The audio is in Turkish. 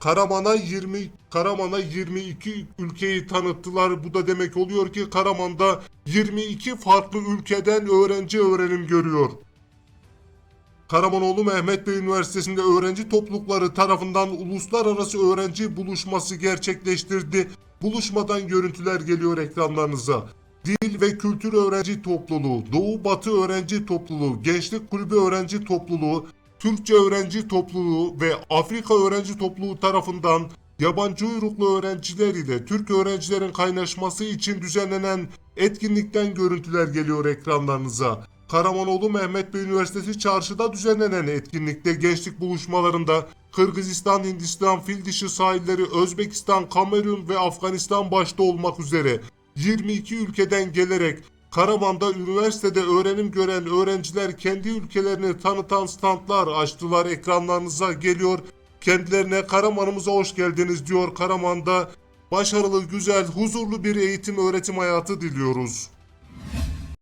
Karaman'a 20 Karaman'a 22 ülkeyi tanıttılar. Bu da demek oluyor ki Karaman'da 22 farklı ülkeden öğrenci öğrenim görüyor. Karamanoğlu Mehmet Bey Üniversitesi'nde öğrenci toplulukları tarafından uluslararası öğrenci buluşması gerçekleştirdi. Buluşmadan görüntüler geliyor ekranlarınıza. Dil ve Kültür Öğrenci Topluluğu, Doğu Batı Öğrenci Topluluğu, Gençlik Kulübü Öğrenci Topluluğu, Türkçe Öğrenci Topluluğu ve Afrika Öğrenci Topluluğu tarafından yabancı uyruklu öğrenciler ile Türk öğrencilerin kaynaşması için düzenlenen etkinlikten görüntüler geliyor ekranlarınıza. Karamanoğlu Mehmet Bey Üniversitesi çarşıda düzenlenen etkinlikte gençlik buluşmalarında Kırgızistan, Hindistan, Fildişi sahilleri, Özbekistan, Kamerun ve Afganistan başta olmak üzere 22 ülkeden gelerek Karaman'da üniversitede öğrenim gören öğrenciler kendi ülkelerini tanıtan standlar açtılar ekranlarınıza geliyor. Kendilerine Karaman'ımıza hoş geldiniz diyor Karaman'da. Başarılı, güzel, huzurlu bir eğitim öğretim hayatı diliyoruz.